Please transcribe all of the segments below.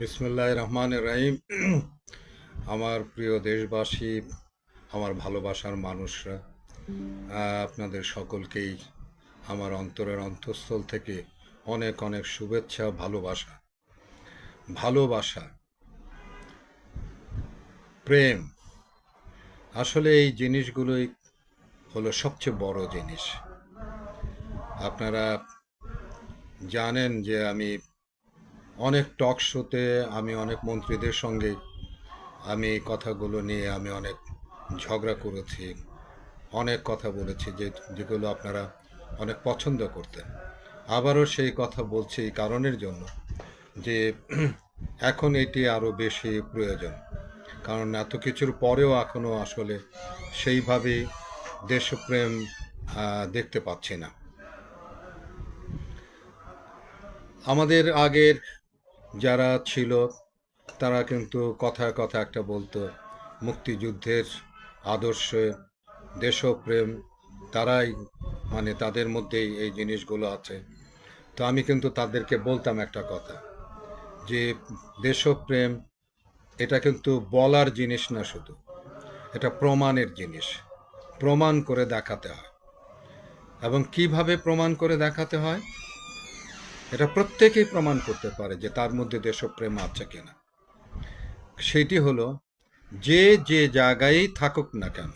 বিসমুল্লাহ রহমান রাহিম। আমার প্রিয় দেশবাসী, আমার ভালোবাসার মানুষরা আপনাদের সকলকেই আমার অন্তরের অন্তঃস্থল থেকে অনেক অনেক শুভেচ্ছা, ভালোবাসা। ভালোবাসা, প্রেম, আসলে এই জিনিসগুলোই হলো সবচেয়ে বড় জিনিস। আপনারা জানেন যে আমি অনেক টক শোতে আমি অনেক মন্ত্রীদের সঙ্গে আমি কথাগুলো নিয়ে আমি অনেক ঝগড়া করেছি, অনেক কথা বলেছি যে যেগুলো আপনারা অনেক পছন্দ করতেন। আবারও সেই কথা বলছি এই কারণের জন্য যে এখন এটি আরও বেশি প্রয়োজন। কারণ এত কিছুর পরেও এখনও আসলে সেইভাবে দেশপ্রেম দেখতে পাচ্ছি না। আমাদের আগের যারা ছিল, তারা কিন্তু কথায় কথা একটা বলতো, মুক্তিযুদ্ধের আদর্শে দেশপ্রেম, তারাই মানে তাদের মধ্যেই এই জিনিসগুলো আছে। তো আমি কিন্তু তাদেরকে বলতাম একটা কথা, যে দেশপ্রেম, এটা কিন্তু বলার জিনিস না শুধু, এটা প্রমাণের জিনিস, প্রমাণ করে দেখাতে হয়। এবং কীভাবে প্রমাণ করে দেখাতে হয়? এটা প্রত্যেকেই প্রমাণ করতে পারে যে তার মধ্যে দেশপ্রেম আছে কিনা। সেটি হলো, যে যে জায়গায় থাকুক না কেন,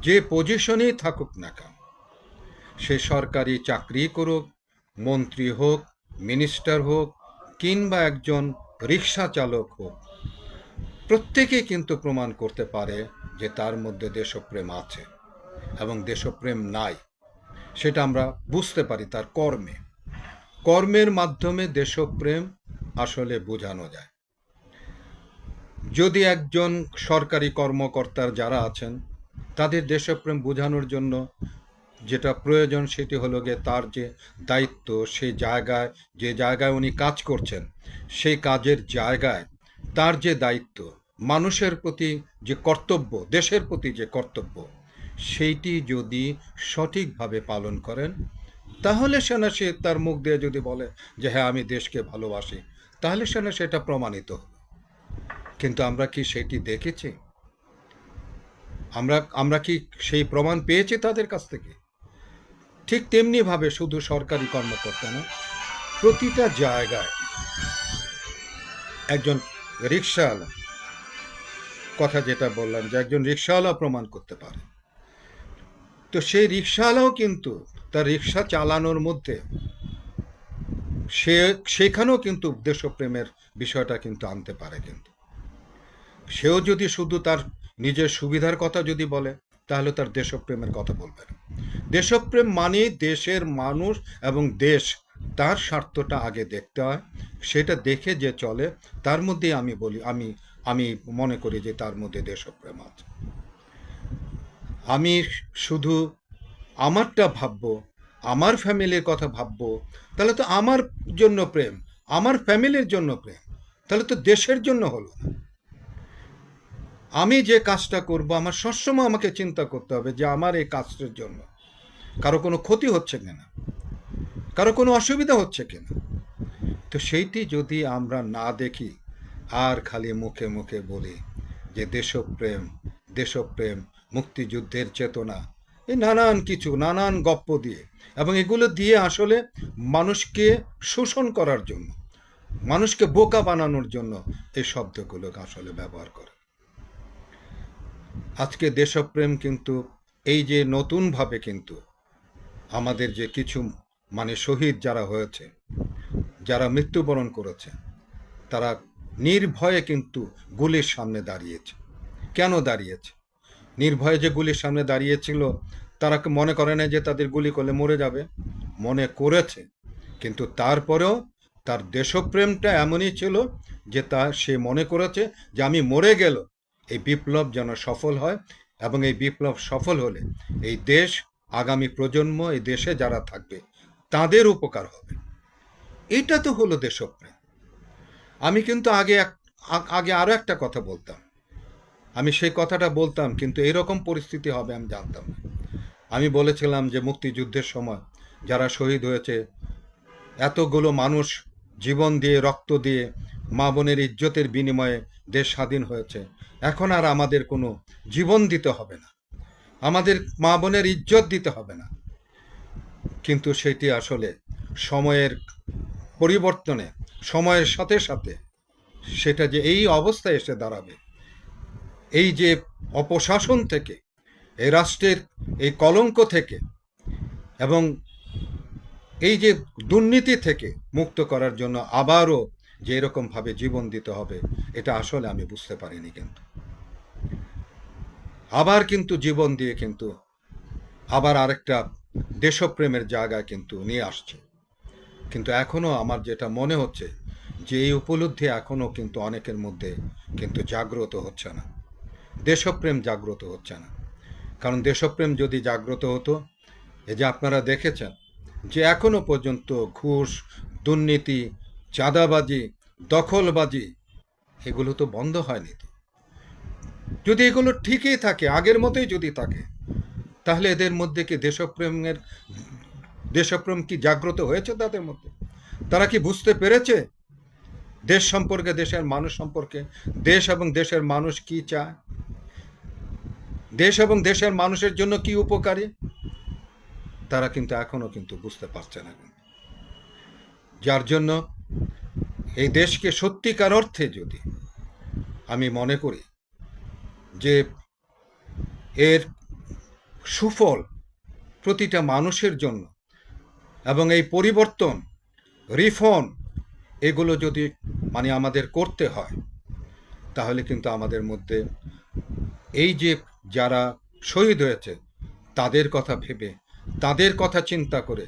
যে পজিশনেই থাকুক না কেন, সে সরকারি চাকরি করুক, মন্ত্রী হোক মিনিস্টার হোক, কিংবা একজন রিক্সা চালক হোক, প্রত্যেকেই কিন্তু প্রমাণ করতে পারে যে তার মধ্যে দেশপ্রেম আছে এবং দেশপ্রেম নাই, সেটা আমরা বুঝতে পারি তার কর্মে। কর্মের মাধ্যমে দেশপ্রেম আসলে বোঝানো যায়। যদি একজন সরকারি কর্মকর্তার যারা আছেন, তাদের দেশপ্রেম বোঝানোর জন্য যেটা প্রয়োজন সেটি হলো গিয়ে তার যে দায়িত্ব সেই জায়গায়, যে জায়গায় উনি কাজ করছেন, সেই কাজের জায়গায় তার যে দায়িত্ব, মানুষের প্রতি যে কর্তব্য, দেশের প্রতি যে কর্তব্য, সেইটি যদি সঠিকভাবে পালন করেন তাহলে সেনা সে তার মুখ দিয়ে যদি বলে যে হ্যাঁ আমি দেশকে ভালোবাসি, তাহলে সেনা সেটা প্রমাণিত কিন্তু আমরা কি সেটি দেখেছি? আমরা আমরা কি সেই প্রমাণ পেয়েছি তাদের কাছ থেকে? ঠিক তেমনিভাবে শুধু সরকারি কর্মকর্তা না, প্রতিটা জায়গায় একজন রিক্সাওয়ালা কথা যেটা বললাম যে একজন রিক্সাওয়ালা প্রমাণ করতে পারে। তো সেই রিক্সাওয়ালাও কিন্তু, তার রিক্সা চালানোর মধ্যে, সে, সেখানেও কিন্তু দেশপ্রেমের বিষয়টা কিন্তু আনতে পারে কিন্তু। সেও যদি শুধু তার নিজের সুবিধার কথা যদি বলে, তাহলে তার দেশপ্রেমের কথা বলবে না। দেশপ্রেম মানে দেশের মানুষ এবং দেশ, তার স্বার্থটা আগে দেখতে হয়, সেটা দেখে যে চলে, তার মধ্যেই আমি বলি, আমি আমি মনে করি যে তার মধ্যে দেশপ্রেম আছে। আমি শুধু আমারটা ভাববো, আমার ফ্যামিলির কথা ভাববো, তাহলে তো আমার জন্য প্রেম, আমার ফ্যামিলির জন্য প্রেম, তাহলে তো দেশের জন্য হলো না। আমি যে কাজটা করব, আমার সবসময় আমাকে চিন্তা করতে হবে যে আমার এই কাজটার জন্য কারও কোনো ক্ষতি হচ্ছে কিনা, কারও কোনো অসুবিধা হচ্ছে কিনা। তো সেইটি যদি আমরা না দেখি, আর খালি মুখে মুখে বলি যে দেশপ্রেম দেশপ্রেম মুক্তিযুদ্ধের চেতনা। এই নানান কিছু, নানান গপ্প দিয়ে। এবং এগুলো দিয়ে আসলে মানুষকে শোষণ করার জন্য, মানুষকে বোকা বানানোর জন্য এই শব্দগুলোকে আসলে ব্যবহার করে। আজকে দেশপ্রেম কিন্তু, এই যে নতুনভাবে কিন্তু আমাদের যে কিছু মানে শহীদ যারা হয়েছে, যারা মৃত্যুবরণ করেছে, তারা নির্ভয়ে কিন্তু গুলির সামনে দাঁড়িয়েছে। কেন দাঁড়িয়েছে? নির্ভয়ে যে গুলির সামনে দাঁড়িয়েছিল, তারা মনে করে না যে তাদের গুলি করলে মরে যাবে? মনে করেছে। কিন্তু তারপরেও তার দেশপ্রেমটা এমনই ছিল যে তা সে মনে করেছে যে আমি মরে গেল। এই বিপ্লব যেন সফল হয় এবং এই বিপ্লব সফল হলে এই দেশ, আগামী প্রজন্ম, এই দেশে যারা থাকবে, তাদের উপকার হবে। এটা তো হলো দেশপ্রেম। আমি কিন্তু আগে এক, আগে আরও একটা কথা বলতাম। আমি সেই কথাটা বলতাম, কিন্তু এরকম পরিস্থিতি হবে আমি জানতাম না। আমি বলেছিলাম যে মুক্তিযুদ্ধের সময় যারা শহীদ হয়েছে, এতগুলো মানুষ জীবন দিয়ে, রক্ত দিয়ে, মা বোনের ইজ্জতের বিনিময়ে দেশ স্বাধীন হয়েছে। এখন আর আমাদের কোনো জীবন দিতে হবে না। আমাদের মা বোনের ইজ্জত দিতে হবে না। কিন্তু সেটি আসলে সময়ের পরিবর্তনে, সময়ের সাথে সাথে সেটা যে এই অবস্থায় এসে দাঁড়াবে এই যে অপশাসন থেকে, এই রাষ্ট্রের এই কলঙ্ক থেকে এবং এই যে দুর্নীতি থেকে মুক্ত করার জন্য আবারও যে এরকমভাবে জীবন দিতে হবে, এটা আসলে আমি বুঝতে পারিনি কিন্তু। আবার কিন্তু জীবন দিয়ে কিন্তু আবার আরেকটা দেশপ্রেমের জায়গায় কিন্তু নিয়ে আসছে। কিন্তু এখনও আমার যেটা মনে হচ্ছে যে এই উপলব্ধি এখনও কিন্তু অনেকের মধ্যে কিন্তু জাগ্রত হচ্ছে না। দেশপ্রেম জাগ্রত হচ্ছে না। কারণ দেশপ্রেম যদি জাগ্রত হতো, এই যে আপনারা দেখেছেন যে এখনও পর্যন্ত ঘুষ, দুর্নীতি, চাঁদাবাজি, দখলবাজি, এগুলো তো বন্ধ হয়নি তো। যদি এগুলো ঠিকই থাকে, আগের মতোই যদি থাকে, তাহলে এদের মধ্যে কি দেশপ্রেমের, দেশপ্রেম কি জাগ্রত হয়েছে তাদের মধ্যে? তারা কি বুঝতে পেরেছে দেশ সম্পর্কে, দেশের মানুষ সম্পর্কে, দেশ এবং দেশের মানুষ কি চায়? দেশ এবং দেশের মানুষের জন্য কি উপকারী? তারা কিন্তু এখনও কিন্তু বুঝতে পারছে না। যার জন্য এই দেশকে সত্যিকার অর্থে যদি আমি মনে করি যে এর সুফল প্রতিটা মানুষের জন্য এবং এই পরিবর্তন, রিফর্ম এগুলো যদি মানে আমাদের করতে হয়, তাহলে কিন্তু আমাদের মধ্যে এই যে যারা শহীদ হয়েছে, তাদের কথা ভেবে, তাদের কথা চিন্তা করে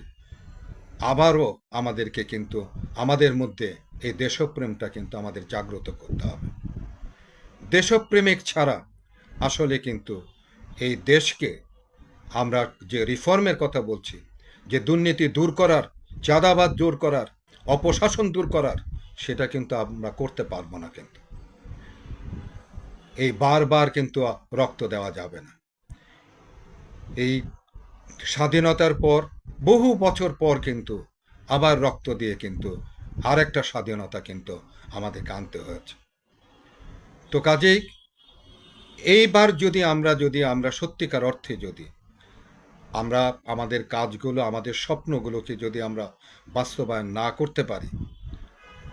আবারও আমাদেরকে কিন্তু, আমাদের মধ্যে এই দেশপ্রেমটা কিন্তু আমাদের জাগ্রত করতে হবে। দেশপ্রেমিক ছাড়া আসলে কিন্তু এই দেশকে আমরা যে রিফর্মের কথা বলছি, যে দুর্নীতি দূর করার, চাঁদাবাদ দূর করার অপশাসন দূর করার, সেটা কিন্তু আমরা করতে পারব না কিন্তু। এই বারবার কিন্তু রক্ত দেওয়া যাবে না। এই স্বাধীনতার পর, বহু বছর পর কিন্তু আবার রক্ত দিয়ে কিন্তু আরেকটা স্বাধীনতা কিন্তু আমাদেরকে আনতে হয়েছে। তো কাজেই এইবার যদি আমরা যদি আমরা সত্যিকার অর্থে যদি আমরা আমাদের কাজগুলো, আমাদের স্বপ্নগুলোকে যদি আমরা বাস্তবায়ন না করতে পারি,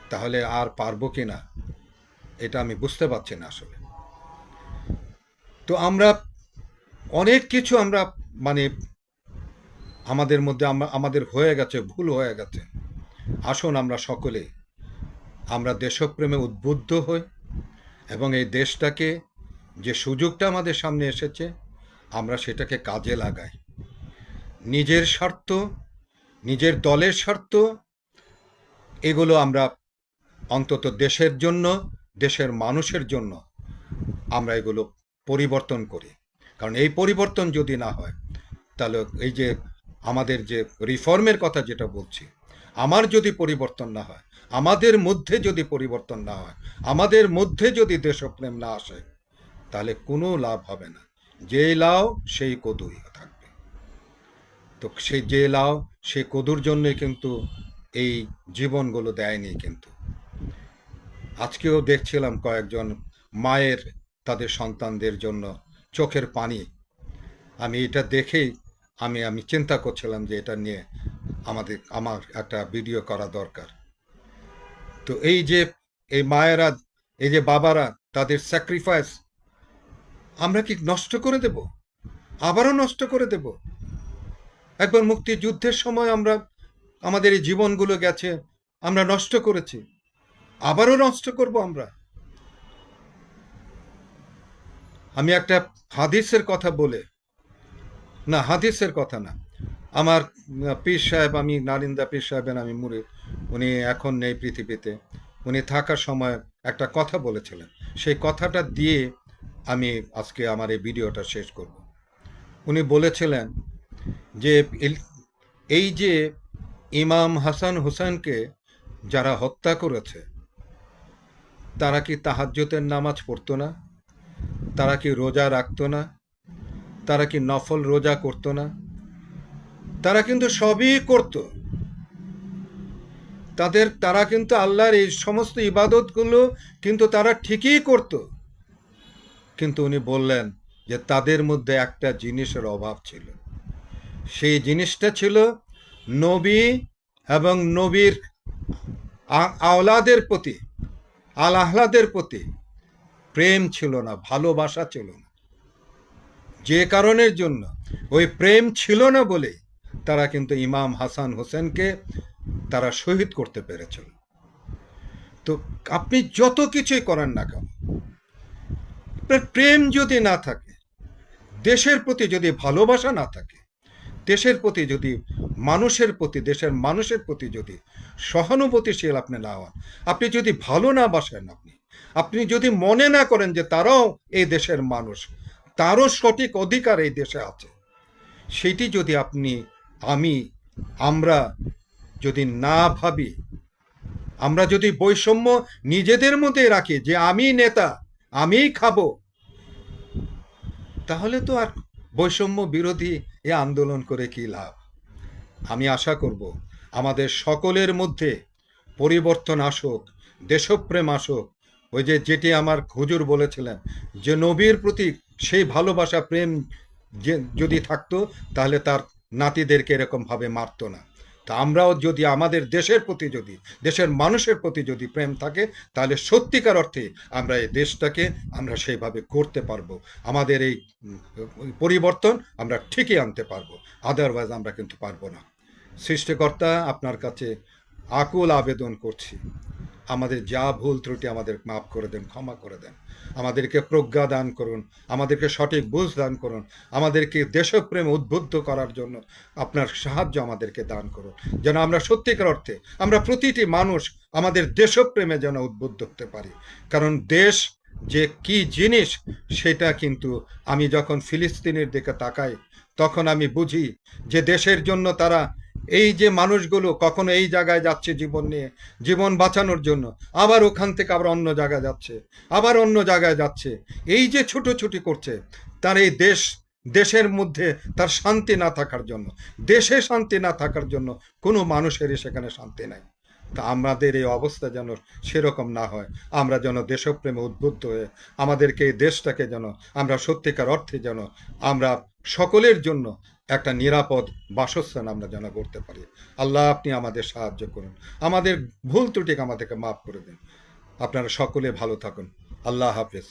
তাহলে আর পারব কি না? এটা আমি বুঝতে পারছি না আসলে। তো আমরা অনেক কিছু আমরা মানে আমাদের মধ্যে আমাদের হয়ে গেছে, ভুল হয়ে গেছে। আসুন আমরা সকলে, আমরা দেশপ্রেমে উদ্বুদ্ধ হই এবং এই দেশটাকে যে সুযোগটা আমাদের সামনে এসেছে, আমরা সেটাকে কাজে লাগাই। নিজের স্বার্থ নিজের দলের স্বার্থ এগুলো আমরা অন্তত দেশের জন্য, দেশের মানুষের জন্য আমরা এগুলো পরিবর্তন করি। কারণ এই পরিবর্তন যদি না হয়, তাহলে এই যে আমাদের যে রিফর্মের কথা যেটা বলছি, আমার যদি পরিবর্তন না হয়, আমাদের মধ্যে যদি পরিবর্তন না হয়, আমাদের মধ্যে যদি দেশপ্রেম না আসে, তাহলে কোনো লাভ হবে না। যেই লাও, সেই কদুই তো সেই যে লাও সে কদুর জন্য কিন্তু এই জীবনগুলো দেয়নি কিন্তু। আজকেও দেখছিলাম কয়েকজন মায়ের, তাদের সন্তানদের জন্য চোখের পানি। আমি এটা দেখেই আমি আমি চিন্তা করছিলাম যে এটা নিয়ে আমাদের, আমার একটা ভিডিও করা দরকার। তো এই যে, এই মায়েরা, এই যে বাবারা, তাদের স্যাক্রিফাইস আমরা কি নষ্ট করে দেব? আবারও নষ্ট করে দেব? একবার মুক্তিযুদ্ধের সময় আমরা, আমাদের এই জীবনগুলো গেছে, আমরা নষ্ট করেছি। আবারও নষ্ট করব আমরা। আমি একটা হাদিসের কথা বলে, না, হাদিসের কথা না। আমার পীর সাহেব, আমি নারিন্দা পীর সাহেবের আমি মুড়ে, উনি এখন নেই পৃথিবীতে। উনি থাকার সময় একটা কথা বলেছিলেন। সেই কথাটা দিয়ে আমি আজকে আমার এই ভিডিওটা শেষ করব। উনি বলেছিলেন যে এই যে ইমাম হাসান হুসেনকে যারা হত্যা করেছে, তারা কি তাহাজ্জতের নামাজ পড়তো না? তারা কি রোজা রাখতো না? তারা কি নফল রোজা করতো না? তারা কিন্তু সবই করত। তাদের, তারা কিন্তু আল্লাহর এই সমস্ত ইবাদতগুলো কিন্তু তারা ঠিকই করত। কিন্তু উনি বললেন যে তাদের মধ্যে একটা জিনিসের অভাব ছিল। সেই জিনিসটা ছিল নবী এবং নবীর আওলাদের প্রতি আল আহ্লাদের প্রতি প্রেম ছিল না, ভালোবাসা ছিল না। যে কারণের জন্য ওই প্রেম ছিল না বলে তারা কিন্তু ইমাম হাসান হোসেনকে তারা শহীদ করতে পেরেছিল। তো আপনি যত কিছুই করেন না কেন, প্রেম যদি না থাকে, দেশের প্রতি যদি ভালোবাসা না থাকে দেশের প্রতি যদি, মানুষের প্রতি, দেশের মানুষের প্রতি যদি সহানুভূতিশীল আপনি না হন, আপনি যদি ভালো না বাসেন আপনি আপনি যদি মনে না করেন যে তারাও এই দেশের মানুষ, তারও সঠিক অধিকার এই দেশে আছে, সেটি যদি আপনি, আমি, আমরা যদি না ভাবি, আমরা যদি বৈষম্য নিজেদের মধ্যে রাখি যে আমি নেতা, আমিই খাব, তাহলে তো আর বৈষম্য বিরোধী এ আন্দোলন করে কি লাভ? আমি আশা করব আমাদের সকলের মধ্যে পরিবর্তন আসুক, দেশপ্রেম আসুক। ওই যে যেটি আমার হুজুর বলেছিলেন যে, নবীর প্রতি সেই ভালোবাসা, প্রেম যে যদি থাকতো, তাহলে তার নাতিদেরকে এরকমভাবে মারতো না। তা আমরাও যদি আমাদের দেশের প্রতি যদি, দেশের মানুষের প্রতি যদি প্রেম থাকে, তাহলে সত্যিকার অর্থে আমরা এই দেশটাকে আমরা সেইভাবে করতে পারব। আমাদের এই পরিবর্তন আমরা ঠিকই আনতে পারব। আদারওয়াইজ আমরা কিন্তু পারব না। সৃষ্টিকর্তা আপনার কাছে আকুল আবেদন করছি। আমাদের যা ভুল ত্রুটি আমাদের মাফ করে দেন, ক্ষমা করে দেন। আমাদেরকে প্রজ্ঞা দান করুন, আমাদেরকে সঠিক বুঝ দান করুন, আমাদেরকে দেশপ্রেম উদ্বুদ্ধ করার জন্য আপনার সাহায্য আমাদেরকে দান করুন। যেন আমরা সত্যিকার অর্থে, আমরা প্রতিটি মানুষ আমাদের দেশপ্রেমে যেন উদ্বুদ্ধ হতে পারি। কারণ দেশ যে কি জিনিস, সেটা কিন্তু আমি যখন ফিলিস্তিনের দিকে তাকাই, তখন আমি বুঝি যে দেশের জন্য তারা এই যে মানুষগুলো কখনো এই জায়গায় যাচ্ছে জীবন নিয়ে, জীবন বাঁচানোর জন্য, আবার ওখান থেকে আবার অন্য জায়গায় যাচ্ছে, আবার অন্য জায়গায় যাচ্ছে, এই যে ছুটোছুটি করছে, তার এই দেশ, দেশের মধ্যে তার শান্তি না থাকার জন্য, দেশে শান্তি না থাকার জন্য কোনো মানুষেরই সেখানে শান্তি নাই। তা আমাদের এই অবস্থা যেন সেরকম না হয়, আমরা যেন দেশপ্রেমে উদ্বুদ্ধ হয়ে, আমাদেরকে এই দেশটাকে যেন আমরা সত্যিকার অর্থে যেন আমরা সকলের জন্য একটা নিরাপদ বাসস্থান আমরা যেন করতে পারি। আল্লাহ আপনি আমাদের সাহায্য করুন। আমাদের ভুল ত্রুটিকে আমাদেরকে মাফ করে দিন। আপনারা সকলে ভালো থাকুন। আল্লাহ হাফেজ।